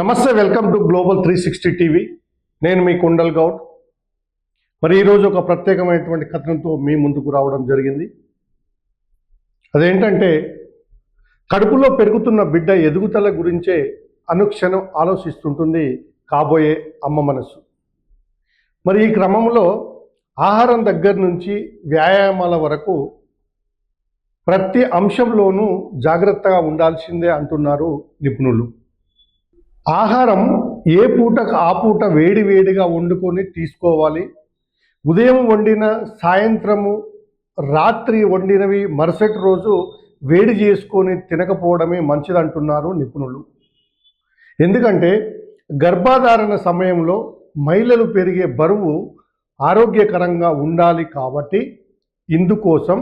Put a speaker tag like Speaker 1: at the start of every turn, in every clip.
Speaker 1: నమస్తే welcome to global three sixty TV. నేను మీ కుండల్ గౌడ్. మరి ఈరోజు ఒక ప్రత్యేకమైనటువంటి కథనంతో మీ ముందుకు రావడం జరిగింది. అదేంటంటే కడుపులో పెరుగుతున్న బిడ్డ ఎదుగుదల గురించే అనుక్షణం ఆలోచిస్తుంటుంది కాబోయే అమ్మ మనసు మరి ఈ క్రమంలో ఆహారం దగ్గర నుంచి వ్యాయామాల వరకు ప్రతి అంశంలోనూ జాగ్రత్తగా ఉండాల్సిందే అంటున్నారు నిపుణులు. ఆహారం ఏ పూట ఆ పూట వేడి వేడిగా వండుకొని తీసుకోవాలి. ఉదయం వండిన సాయంత్రము రాత్రి వండినవి మరుసటి రోజు వేడి చేసుకొని తినకపోవడమే మంచిదంటున్నారు నిపుణులు. ఎందుకంటే గర్భాధారణ సమయంలో మహిళలు పెరిగే బరువు ఆరోగ్యకరంగా ఉండాలి కాబట్టి ఇందుకోసం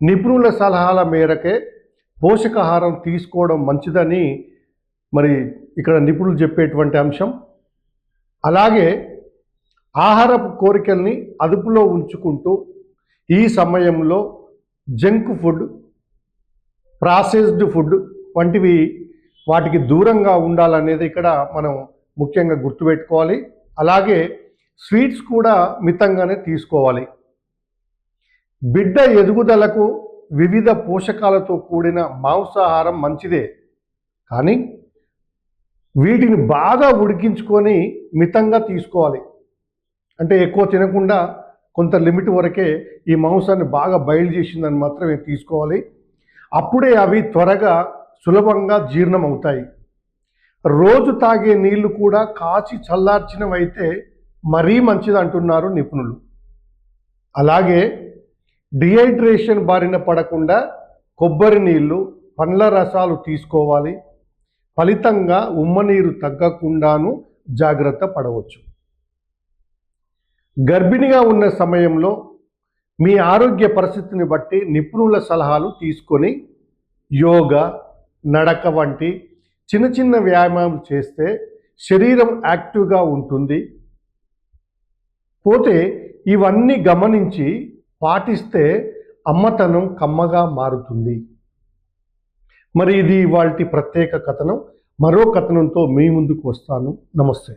Speaker 1: నిపుణుల సలహాల మేరకే పోషకాహారం తీసుకోవడం మంచిదని మరి ఇక్కడ నిపుణులు చెప్పేటువంటి అంశం. అలాగే ఆహారపు కోరికల్ని అదుపులో ఉంచుకుంటూ ఈ సమయంలో జంక్ ఫుడ్ ప్రాసెస్డ్ ఫుడ్ వంటివి వాటికి దూరంగా ఉండాలనేది ఇక్కడ మనం ముఖ్యంగా గుర్తుపెట్టుకోవాలి. అలాగే స్వీట్స్ కూడా మితంగానే తీసుకోవాలి. బిడ్డ ఎదుగుదలకు వివిధ పోషకాలతో కూడిన మాంసాహారం మంచిదే. కానీ వీటిని బాగా ఉడికించుకొని మితంగా తీసుకోవాలి. అంటే ఎక్కువ తినకుండా కొంత లిమిట్ వరకే ఈ మాంసాన్ని బాగా బయలు చేసిందని మాత్రమే తీసుకోవాలి. అప్పుడే అవి త్వరగా సులభంగా జీర్ణం అవుతాయి రోజు తాగే నీళ్ళు కూడా కాచి చల్లార్చినవైతే మరీ మంచిది అంటున్నారు నిపుణులు. అలాగే డిహైడ్రేషన్ బారిన పడకుండా కొబ్బరి నీళ్ళు పండ్ల రసాలు తీసుకోవాలి. ఫలితంగా ఉమ్మనీరు తగ్గకుండాను జాగ్రత్త పడవచ్చు. గర్భిణిగా ఉన్న సమయంలో మీ ఆరోగ్య పరిస్థితిని బట్టి నిపుణుల సలహాలు తీసుకొని యోగా నడక వంటి చిన్న చిన్న వ్యాయామం చేస్తే శరీరం యాక్టివ్గా ఉంటుంది. పోతే ఇవన్నీ గమనించి పాటిస్తే అమ్మతనం కమ్మగా మారుతుంది. మరి ఇది ఇవాళ ప్రత్యేక కథనం. మరో కథనంతో మీ ముందుకు వస్తాను. నమస్తే.